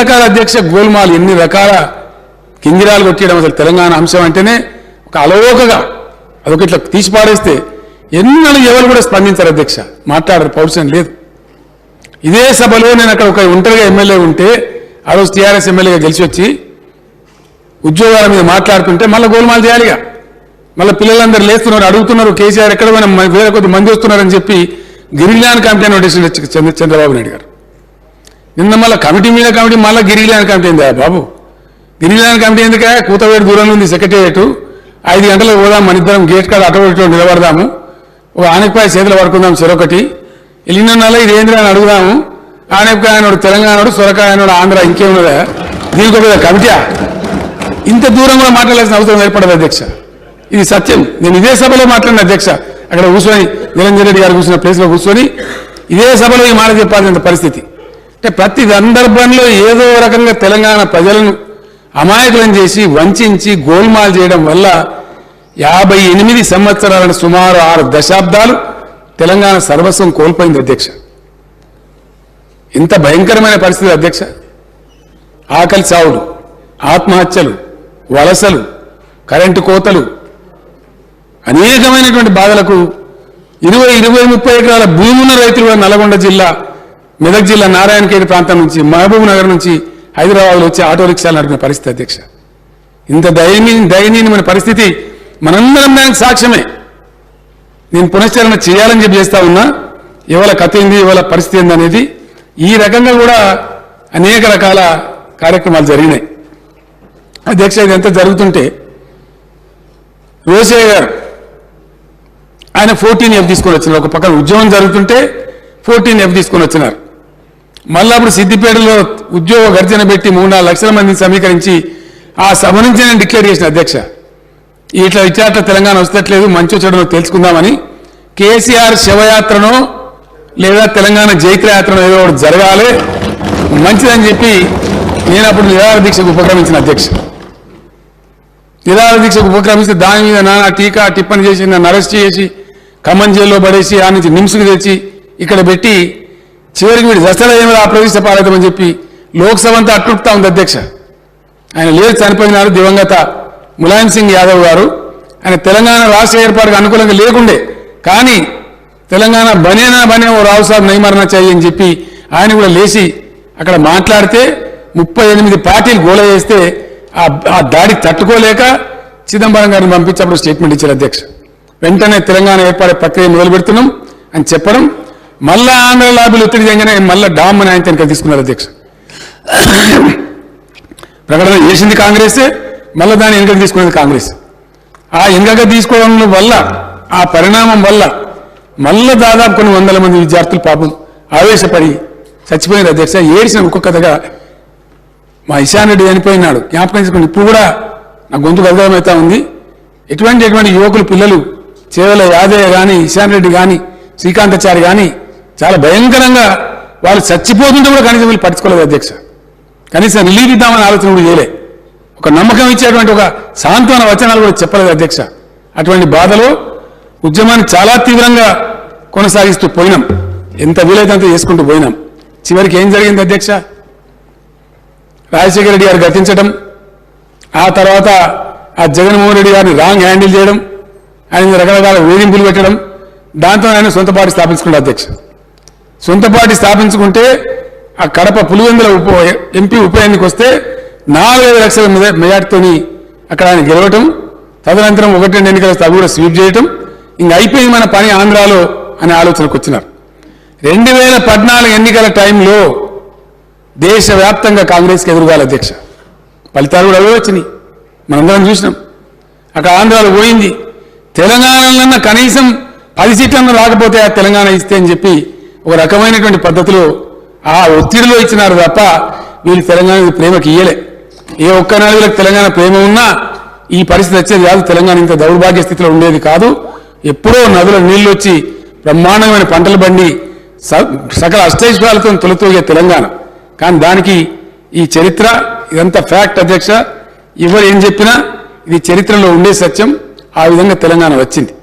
రకాల అధ్యక్ష గోల్మాల్ ఎన్ని రకాల కింగిరాలు కొట్టడం అసలు తెలంగాణ అంశం అంటేనే ఒక అలవోకగా అదొక ఇట్లా తీసి పాడేస్తే ఎన్నడూ ఎవరు కూడా స్పందించారు అధ్యక్ష. మాట్లాడరు పౌరుషం లేదు. ఇదే సభలో నేను అక్కడ ఒక ఒంటరిగా ఎమ్మెల్యే ఉంటే ఆ రోజు టీఆర్ఎస్ ఎమ్మెల్యేగా గెలిచి వచ్చి ఉద్యోగాల మీద మాట్లాడుతుంటే మళ్ళీ గోల్మాల్ చేయాలిగా. మళ్ళీ పిల్లలందరూ లేస్తున్నారు అడుగుతున్నారు కేసీఆర్ ఎక్కడ పోయినా వేరే కొద్ది మంది వస్తున్నారని చెప్పి గిరిజ్ఞాన్ కమిటీ నోటీసులు చంద్ర చంద్రబాబు నాయుడు గారు. నిన్న మళ్ళీ కమిటీ మీద కమిటీ మళ్ళీ గిరిజాన్ కమిటీ ఏందా బాబు. గిరిజాన్ కమిటీ ఎందుకే? కూతవేడు దూరంలో ఉంది సెక్రటేరియట్. ఐదు గంటలకు పోదాం మన ఇద్దరం గేట్ కాడ అటు ఇటు నిలబడదాము. ఒక ఆనపకాయ చేతులు పడుకుందాం సరొకటి. వెళ్ళిన నెల ఇది ఏంద్రా అని అడుగుదాము. ఆనపకాయ నాడు తెలంగాణడు సొరకాయ నాడు ఆంధ్ర ఇంకేమున్నదా? దీనికి ఒక కమిటీ ఇంత దూరం కూడా మాట్లాడాల్సిన అవసరం ఏర్పడదు అధ్యక్ష. ఇది సత్యం. నేను ఇదే సభలో మాట్లాడిన అధ్యక్ష. అక్కడ కూర్చొని నిరంజన్ రెడ్డి గారు కూర్చున్న ప్లేస్లో కూర్చొని ఇదే సభలో ఈ మాట చెప్పాల్సిన పరిస్థితి. అంటే ప్రతి సందర్భంలో ఏదో రకంగా తెలంగాణ ప్రజలను అమాయకులను చేసి వంచి గోల్మాల్ చేయడం వల్ల యాభై ఎనిమిది సంవత్సరాలను సుమారు ఆరు దశాబ్దాలు తెలంగాణ సర్వస్వం కోల్పోయింది అధ్యక్ష. ఇంత భయంకరమైన పరిస్థితి అధ్యక్ష. ఆకలి చావులు ఆత్మహత్యలు వలసలు కరెంటు కోతలు అనేకమైనటువంటి బాధలకు ఇరవై ఇరవై ముప్పై ఎకరాల భూమి ఉన్న రైతులు నల్గొండ జిల్లా మెదక్ జిల్లా నారాయణఖేడ్ ప్రాంతం నుంచి మహబూబ్ నగర్ నుంచి హైదరాబాద్లో వచ్చి ఆటో రిక్షాలు నడిపిన పరిస్థితి అధ్యక్ష. ఇంత దయనీయ దయనీయమైన పరిస్థితి మనందరం దానికి సాక్ష్యమే. నేను పునశ్చరణ చేయాలని చెప్పి చేస్తా ఉన్నా ఇవాళ కథ ఏంది ఇవాళ పరిస్థితి ఏంది అనేది ఈ రకంగా కూడా అనేక రకాల కార్యక్రమాలు జరిగినాయి. అధ్యక్ష ఇదంతా జరుగుతుంటే రోసయ్య గారు ఆయన ఫోర్టీన్ ఎఫ్ తీసుకొని వచ్చినారు. ఒక పక్కన ఉద్యోగం జరుగుతుంటే ఫోర్టీన్ ఎఫ్ తీసుకొని వచ్చినారు. మళ్ళీ అప్పుడు సిద్దిపేటలో ఉద్యోగ గర్జన పెట్టి మూడు నాలుగు లక్షల మందిని సమీకరించి ఆ సభ నుంచి నేను డిక్లేర్ చేసిన అధ్యక్ష. ఇట్లా ఇట్లా తెలంగాణ వస్తట్లేదు మంచి చెడునో తెలుసుకుందామని. కేసీఆర్ శివయాత్రనో లేదా తెలంగాణ జైత్రయాత్రనో ఏదో ఒకటి జరగాలి. మంచిదని చెప్పి నేను అప్పుడు నిరాహార దీక్షకు ఉపక్రమించిన అధ్యక్ష. నిరాహార దీక్షకు ఉపక్రమిస్తే దాని మీద నానా టీకా టిప్పని చేసి నన్ను అరెస్ట్ చేసి ఖమ్మం జైల్లో పడేసి ఆ నుంచి నిమ్స్కు తెచ్చి ఇక్కడ పెట్టి చివరికి వీడు దసరా ఏమో ఆ ప్రవేశ పాలైతామని చెప్పి లోక్సభ అంతా అట్టుకుతా ఉంది అధ్యక్ష. ఆయన లేరు చనిపోయినారు దివంగత ములాయం సింగ్ యాదవ్ గారు. ఆయన తెలంగాణ రాష్ట్ర ఏర్పాటుకు అనుకూలంగా లేకుండే. కానీ తెలంగాణ బనేనా బనే ఓ రావు సాబ్ నయమరణ చెయ్యి అని చెప్పి ఆయన కూడా లేచి అక్కడ మాట్లాడితే ముప్పై ఎనిమిది పార్టీలు గోల చేస్తే ఆ ఆ దాడికి తట్టుకోలేక చిదంబరం గారిని పంపించి అప్పుడు స్టేట్మెంట్ ఇచ్చారు అధ్యక్ష. వెంటనే తెలంగాణ ఏర్పాటు ప్రక్రియ మొదలు పెడుతున్నాం అని చెప్పడం మళ్ళా ఆంధ్ర లాబీలు ఒత్తిడి చేయగానే మళ్ళా డామ్ అని ఆయన వెనక తీసుకున్నారు అధ్యక్ష. ప్రకటన చేసింది కాంగ్రెసే మళ్ళీ దాన్ని వెనుకకు తీసుకునేది కాంగ్రెస్. ఆ వెనుకగా తీసుకోవడం వల్ల ఆ పరిణామం వల్ల మళ్ళా దాదాపు కొన్ని వందల మంది విద్యార్థులు పాపం ఆవేశపడి చచ్చిపోయిన అధ్యక్ష. ఏడిసిన ఒక్కొక్కగా మా ఇషాన్ రెడ్డి చనిపోయినాడు. జ్ఞాపకం చేసుకోండి ఇప్పుడు కూడా నా గొంతు గదగమవుతా ఉంది. ఎటువంటి ఎటువంటి యువకులు పిల్లలు చేవల యాదయ్య కానీ ఇషాన్ రెడ్డి కానీ శ్రీకాంతాచారి కానీ చాలా భయంకరంగా వాళ్ళు చచ్చిపోతుంటే కూడా కనీసం వీళ్ళు పట్టించుకోలేదు అధ్యక్ష. కనీసం రిలీఫ్ ఇద్దామని ఆలోచన కూడా చేయలే. ఒక నమ్మకం ఇచ్చేటువంటి ఒక సాంత్వన వచనాలు కూడా చెప్పలేదు అధ్యక్ష. అటువంటి బాధలో ఉద్యమాన్ని చాలా తీవ్రంగా కొనసాగిస్తూ పోయినాం. ఎంత వీలైతే అంత చేసుకుంటూ పోయినాం. చివరికి ఏం జరిగింది అధ్యక్ష? రాజశేఖర రెడ్డి గారు గతించడం ఆ తర్వాత ఆ జగన్మోహన్ రెడ్డి గారిని రాంగ్ హ్యాండిల్ చేయడం ఆయన రకరకాల వేధింపులు పెట్టడం దాంతో ఆయన సొంత పార్టీ స్థాపించుకున్నాడు అధ్యక్ష. సొంత పార్టీ స్థాపించుకుంటే ఆ కడప పులివెందుల ఉప ఎంపీ ఉప ఎన్నిక వస్తే నాలుగైదు లక్షల మెజా- మెజార్టీతోని అక్కడ ఆయన గెలవటం తదనంతరం ఒకటి రెండు ఎన్నికలు వస్తే కూడా స్వీప్ చేయటం ఇంక అయిపోయింది మన పని ఆంధ్రాలో అనే ఆలోచనకు వచ్చినారు. రెండు వేల పద్నాలుగు ఎన్నికల టైంలో దేశవ్యాప్తంగా కాంగ్రెస్కి ఎదురుగాల అధ్యక్ష. ఫలితాలు కూడా అవే వచ్చినాయి. మనందరం చూసినాం. అక్కడ ఆంధ్రాలో పోయింది. తెలంగాణలో కనీసం పది సీట్లన్నా రాకపోతే తెలంగాణ ఇస్తే అని చెప్పి ఒక రకమైనటువంటి పద్ధతిలో ఆ ఒత్తిడిలో ఇచ్చినారు తప్ప వీళ్ళు తెలంగాణకి ప్రేమకి ఇయ్యలే. ఏ ఒక్క నాలుగులకు తెలంగాణ ప్రేమ ఉన్నా ఈ పరిస్థితి వచ్చేది కాదు. తెలంగాణ ఇంత దౌర్భాగ్య స్థితిలో ఉండేది కాదు. ఎప్పుడో నదుల నీళ్ళు వచ్చి బ్రహ్మాండమైన పంటలు బండి స- సకల అష్టైశ్వర్యాలతో తొలతూగే తెలంగాణ. కానీ దానికి ఈ చరిత్ర ఇదంతా ఫ్యాక్ట్ అధ్యక్ష. ఎవరు ఏం చెప్పినా ఇది చరిత్రలో ఉండే సత్యం. ఆ విధంగా తెలంగాణ వచ్చింది.